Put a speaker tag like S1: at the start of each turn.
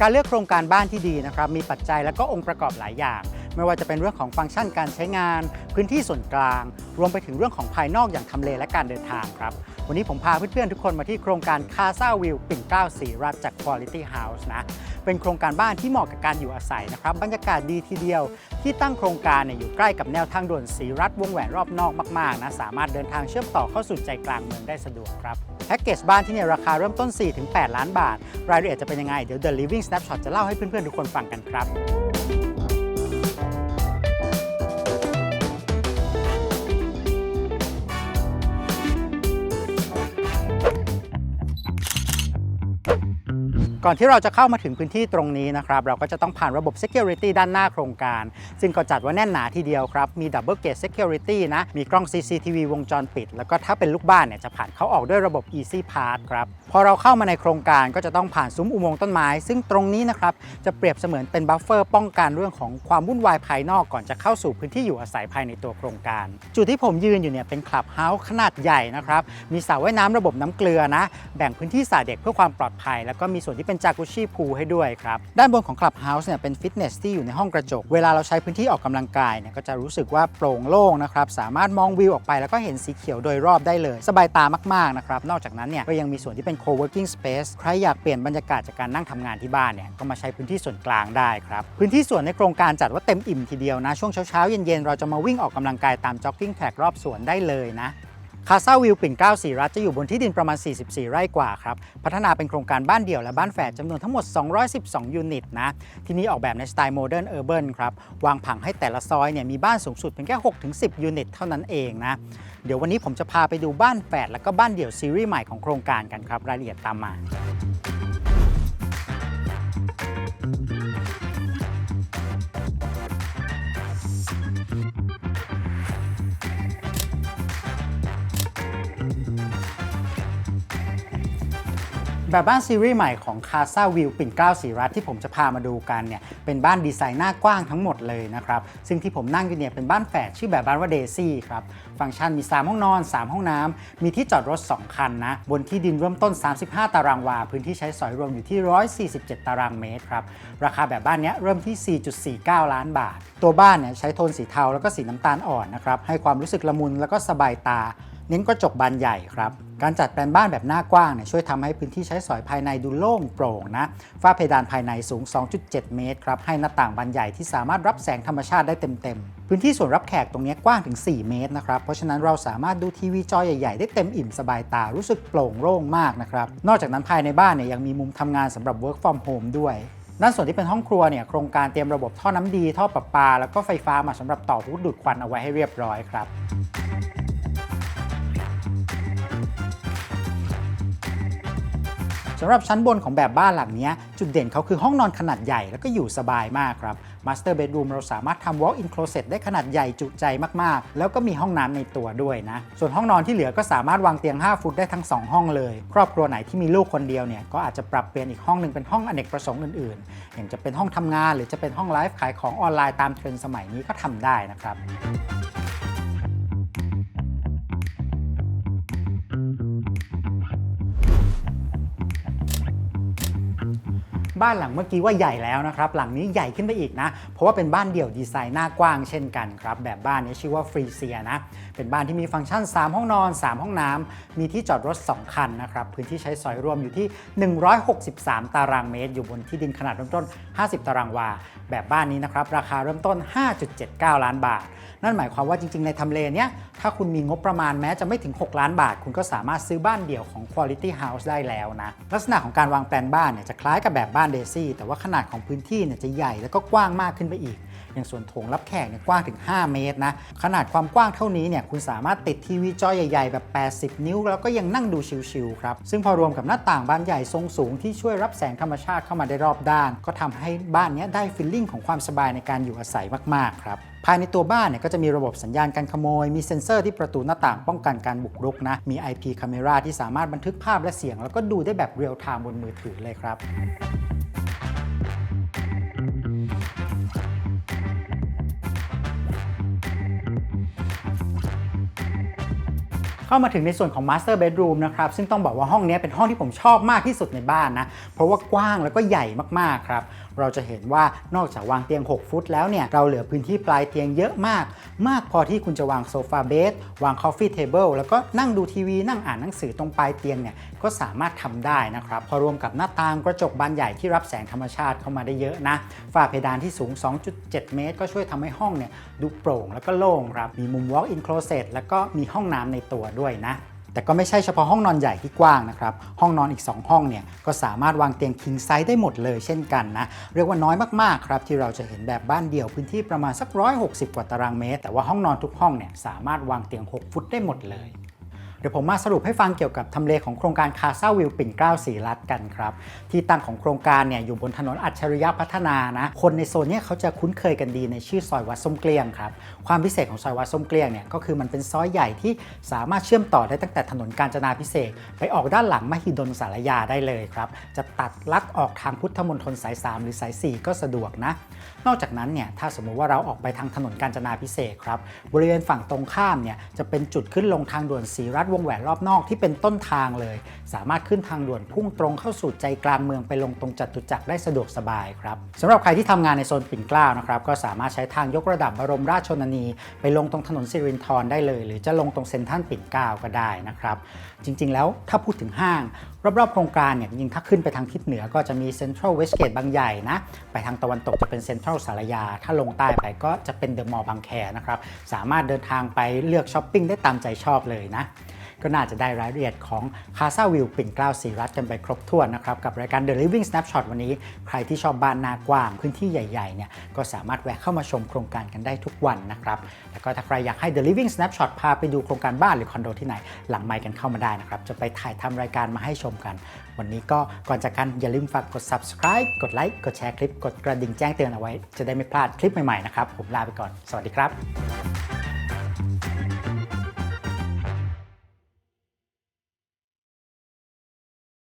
S1: การเลือกโครงการบ้านที่ดีนะครับมีปัจจัยและก็องค์ประกอบหลายอย่าง ไม่ว่าจะเป็นเรื่องของฟังก์ชันการใช้งาน พื้นที่ส่วนกลาง รวมไปถึงเรื่องของภายนอกอย่างทำเลและการเดินทางครับ วันนี้ผมพาเพื่อนๆทุกคนมาที่โครงการคาซาวิวปิ่นเกล้าสีรัฐจาก Quality House นะเป็นโครงการบ้านที่เหมาะกับการอยู่อาศัยนะครับบรรยากาศดีทีเดียว ที่ตั้งโครงการเนี่ยอยู่ใกล้กับแนวทางด่วนสีรัฐวงแหวนรอบนอกมากๆนะสามารถเดินทางเชื่อมต่อเข้าสู่ใจกลางเมืองได้สะดวกครับแพ็กเกจบ้านที่เนี่ยราคาเริ่มต้น 4-8 ล้านบาท รายละเอียดจะเป็นยังไง เดี๋ยว The Living Snapshot จะเล่าให้เพื่อนๆ ทุกคนฟังกันครับ ก่อนที่เราจะเข้ามาถึงพื้นที่ตรงนี้นะครับเราก็จะต้องผ่านระบบ Security ด้านหน้าโครงการ ซึ่งก็จัดว่าแน่นหนาทีเดียวครับ มี Double Gate Security นะ มีกล้อง CCTV วงจรปิด แล้วก็ถ้าเป็นลูกบ้านเนี่ยจะผ่านเข้าออกด้วยระบบ Easy Pass ครับ พอเราเข้ามาในโครงการก็จะต้องผ่านซุ้มอุโมงค์ต้นไม้ ซึ่งตรงนี้นะครับจะเปรียบเสมือนเป็นบัฟเฟอร์ป้องกันเรื่องของความวุ่นวายภายนอกก่อนจะเข้าสู่พื้นที่อยู่อาศัยภายในตัวโครงการ จุดที่ผมยืนอยู่เนี่ยเป็นคลับเฮาส์ขนาดใหญ่นะครับมีสระว่ายน้ำระบบน้ำเกลือนะแบ่งพื้นที่สระเด็กเพื่อความปลอดภัย แล้วก็มีส่วนที่เป็นจากุชิพูให้ด้วยครับ ด้านบนของคลับเฮาส์เนี่ยเป็นฟิตเนสที่อยู่ในห้องกระจก เวลาเราใช้พื้นที่ออกกำลังกายเนี่ยก็จะรู้สึกว่าโปร่งโล่งนะครับ สามารถมองวิวออกไปแล้วก็เห็นสีเขียวโดยรอบได้เลย สบายตามากๆนะครับ นอกจากนั้นเนี่ยก็ยังมีส่วนที่เป็น co-working space ใครอยากเปลี่ยนบรรยากาศจากการนั่งทำงานที่บ้านเนี่ยก็มาใช้พื้นที่ส่วนกลางได้ครับ พื้นที่ส่วนในโครงการจัดว่าเต็มอิ่มทีเดียวนะ ช่วงเช้าๆเย็นๆเราจะมาวิ่งออกกำลังกายตาม jogging track รอบสวนได้เลยนะ คาซาวิวปิ่นเกล้าสีรัฐจะอยู่บนที่ดินประมาณ 44 ไร่กว่าครับ พัฒนาเป็นโครงการบ้านเดี่ยวและบ้านแฝดจำนวนทั้งหมด 212 ยูนิตนะ ที่นี่ออกแบบในสไตล์โมเดิร์นเออร์เบิร์นครับ วางผังให้แต่ละซอยเนี่ยมีบ้านสูงสุดเพียงแค่ 6-10 ยูนิตเท่านั้นเองนะ เดี๋ยววันนี้ผมจะพาไปดูบ้านแฝดและก็บ้านเดี่ยวซีรีส์ใหม่ของโครงการกันครับ รายละเอียดตามมา แบบบ้านซีรีส์ใหม่ของคาซาวิวปิ่นเกล้าสีรัฐที่ผมจะพามาดูกันเนี่ยเป็นบ้านดีไซน์หน้ากว้างทั้งหมดเลยนะครับซึ่งที่ผมนั่งอยู่เนี่ยเป็นบ้านแฝดชื่อแบบบ้านว่าเดซี่ครับฟังก์ชันมี 3 ห้องนอน 3 ห้องน้ำมีที่จอดรถ 2 คันนะ บนที่ดินเริ่มต้น 35 ตารางวา พื้นที่ใช้สอยรวมอยู่ที่ 147 ตารางเมตรครับราคาแบบบ้านเนี้ยเริ่มที่ 4.49 ล้านบาท ตัวบ้านเนี่ยใช้โทนสีเทาแล้วก็สีน้ำตาลอ่อนนะครับให้ความรู้สึกละมุนแล้วก็สบายตา เน้นกระจกบานใหญ่ครับ การจัดแปลนบ้านแบบหน้ากว้างเนี่ยช่วยทำให้พื้นที่ใช้สอยภายในดูโล่งโปร่งนะ ฝ้าเพดานภายในสูง 2.7 เมตรครับ ให้หน้าต่างบานใหญ่ที่สามารถรับแสงธรรมชาติได้เต็มๆ พื้นที่ส่วนรับแขกตรงนี้กว้างถึง 4 เมตรนะครับ เพราะฉะนั้นเราสามารถดูทีวีจอใหญ่ๆ ได้เต็มอิ่มสบายตา รู้สึกโปร่งโล่งมากนะครับ นอกจากนั้นภายในบ้านเนี่ยยังมีมุมทำงานสำหรับ work from home ด้วยด้านส่วนที่เป็นห้องครัวเนี่ยโครงการเตรียมระบบท่อน้ำดี ท่อประปา แล้วก็ไฟฟ้ามาสำหรับต่อพุดูดควันเอาไว้ให้เรียบร้อยครับ สำหรับชั้นบนของแบบบ้านหลังนี้จุดเด่นเขาคือห้องนอนขนาดใหญ่แล้วก็อยู่สบายมากครับ Master Bedroom เราสามารถทำ Walk-in Closet ได้ขนาดใหญ่จุใจมากๆ แล้วก็มีห้องน้ำในตัวด้วยนะ ส่วนห้องนอนที่เหลือก็สามารถวางเตียง 5 ฟุตได้ทั้ง 2 ห้องเลย ครอบครัวไหนที่มีลูกคนเดียวเนี่ยก็อาจจะปรับเปลี่ยนอีกห้องหนึ่งเป็นห้องอเนกประสงค์อื่นๆ อย่างจะเป็นห้องทำงานหรือจะเป็นห้องไลฟ์ขายของออนไลน์ตามเทรนด์สมัยนี้ก็ทำได้นะครับ บ้านหลังเมื่อกี้ว่าใหญ่แล้วนะครับหลังนี้ใหญ่ขึ้นไปอีกนะ เพราะว่าเป็นบ้านเดี่ยวดีไซน์หน้ากว้างเช่นกันครับแบบบ้านนี้ชื่อว่าฟรีเซียนะเป็นบ้านที่มีฟังก์ชัน 3 ห้องนอน 3 ห้องน้ำมีที่จอดรถ 2 คันนะครับพื้นที่ใช้สอยรวมอยู่ที่ 163 ตารางเมตร อยู่บนที่ดินขนาดเริ่มต้น 50 ตารางวา แบบบ้านนี้นะครับราคาเริ่มต้น 5.79 ล้านบาท นั่นหมายความว่าจริง ๆ ในทำเลเนี้ยถ้าคุณมีงบประมาณแม้จะไม่ถึง 6 ล้านบาท คุณก็สามารถซื้อบ้านเดี่ยวของ Quality House ได้แล้วนะลักษณะของการวางแปลนบ้านเนี่ยจะคล้ายกับแบบบ้านเดซี่แต่ว่าขนาดของพื้นที่เนี่ยจะใหญ่แล้วก็กว้างมากขึ้นไปอีก อย่างส่วนโถงรับแขกเนี่ยกว้างถึง 5 เมตรนะขนาดความกว้างเท่านี้เนี่ยคุณสามารถติดทีวีจอใหญ่ๆ แบบ 80 นิ้ว แล้วก็ยังนั่งดูชิลๆครับซึ่งพอรวมกับหน้าต่างบานใหญ่ทรงสูงที่ช่วยรับแสงธรรมชาติเข้ามาได้รอบด้าน ก็ทำให้บ้านเนี้ยได้ฟิลลิ่งของความสบายในการอยู่อาศัยมากๆครับภายในตัวบ้านเนี่ยก็จะมีระบบสัญญาณการขโมย มีเซ็นเซอร์ที่ประตูหน้าต่างป้องกันการบุกรุกนะ มี IP Camera ที่สามารถบันทึกภาพและเสียง แล้วก็ดูได้แบบเรียลไทม์บนมือถือเลยครับ ฟก็มาถึงในส่วนของ Master Bedroom นะครับซึ่งต้องบอกว่าห้องนี้เป็นห้องที่ผมชอบมากที่สุดในบ้านนะ เพราะว่ากว้างแล้วก็ใหญ่มากๆครับ เราจะเห็นว่านอกจากวางเตียง 6 ฟุตแล้วเนี่ย เราเหลือพื้นที่ปลายเตียงเยอะมาก มากพอที่คุณจะวางโซฟาเบดวางคอฟฟี่เทเบิลแล้วก็นั่งดูทีวี นั่งอ่านหนังสือตรงปลายเตียงเนี่ยก็สามารถทำได้นะครับ พอรวมกับหน้าต่างกระจกบานใหญ่ที่รับแสงธรรมชาติเข้ามาได้เยอะนะฝ้าเพดานที่สูง 2.7 เมตร ก็ช่วยทำให้ห้องเนี่ยดูโปร่งแล้วก็โล่งครับมีมุม walk-in closet แล้วก็มีห้องน้ำในตัวด้วยนะ แต่ก็ไม่ใช่เฉพาะห้องนอนใหญ่ที่กว้างนะครับ ห้องนอนอีก 2 ห้องเนี่ยก็สามารถวางเตียง king size ได้หมดเลยเช่นกันนะ เรียกว่าน้อยมากๆครับที่เราจะเห็นแบบบ้านเดี่ยวพื้นที่ประมาณสัก 160 กว่าตารางเมตร แต่ว่าห้องนอนทุกห้องเนี่ยสามารถวางเตียง 6 ฟุตได้หมดเลย เดี๋ยวผมมาสรุปให้ฟังเกี่ยวกับทำเลของโครงการคาซาวิวปิ่นเกล้าสีรัตกันครับ ที่ตั้งของโครงการเนี่ยอยู่บนถนนอัจฉริยะพัฒนานะ คนในโซนเนี้เขาจะคุ้นเคยกันดีในชื่อซอยวัดส้มเกลี้ยงครับ ความพิเศษของซอยวัดส้มเกลี้ยงเนี่ยก็คือมันเป็นซอยใหญ่ที่สามารถเชื่อมต่อได้ตั้งแต่ถนนกาญจนาพิเศษ ไปออกด้านหลังมหิดลสารยาได้เลยครับจะตัดลัดออกทางพุทธมณฑลสาย 3 หรือสาย 4 ก็สะดวกนะนอกจากนั้นเนี่ยถ้าสมมุติว่าเราออกไปทางถนนกาญจนาพิเศษครับบริเวณฝั่งตรงข้ามเนี่ยจะเป็นจุดขึ้นลงทางด่วนสีรัฐวงแหวนรอบนอกที่เป็นต้นทางเลย สามารถขึ้นทางด่วนพุ่งตรงเข้าสู่ใจกลางเมืองไปลงตรงจตุจักรได้สะดวกสบายครับสำหรับใครที่ทำงานในโซนปิ่นเกล้านะครับก็สามารถใช้ทางยกระดับบรมราชชนนี ไปลงตรงถนนสิรินธรได้เลย หรือจะลงตรงเซ็นทรัลปิ่นเกล้าก็ได้นะครับจริงๆ แล้วถ้าพูดถึงห้าง รอบๆโครงการเนี่ยจริงถ้าขึ้นไปทางทิศเหนือก็จะมีเซ็นทรัลเวสเกตบางใหญ่นะไปทางตะวันตกจะเป็นเซ็นทรัลสารยา ถ้าลงใต้ไปก็จะเป็นเดอะมอลล์บางแคนะครับสามารถเดินทางไปเลือกช้อปปิ้งได้ตามใจชอบเลยนะ ก็น่าจะได้รายละเอียดของคาซาวิวปิ่นเกล้าสีรัฐกันไปครบถ้วนนะครับ กับรายการ The Living Snapshot วันนี้ ใครที่ชอบบ้านนากว้างพื้นที่ใหญ่ๆเนี่ยก็สามารถแวะเข้ามาชมโครงการกันได้ทุกวันนะครับแล้วก็ถ้าใครอยากให้ The Living Snapshot พาไปดูโครงการบ้านหรือคอนโดที่ไหนหลังไมค์กันเข้ามาได้นะครับจะไปถ่ายทำรายการมาให้ชมกัน วันนี้ก็ก่อนจากกันอย่าลืมฝากกด subscribe กดไลค์กดแชร์คลิป กดกระดิ่งแจ้งเตือนเอาไว้ จะได้ไม่พลาดคลิปใหม่ๆนะครับผมลาไปก่อนสวัสดีครับ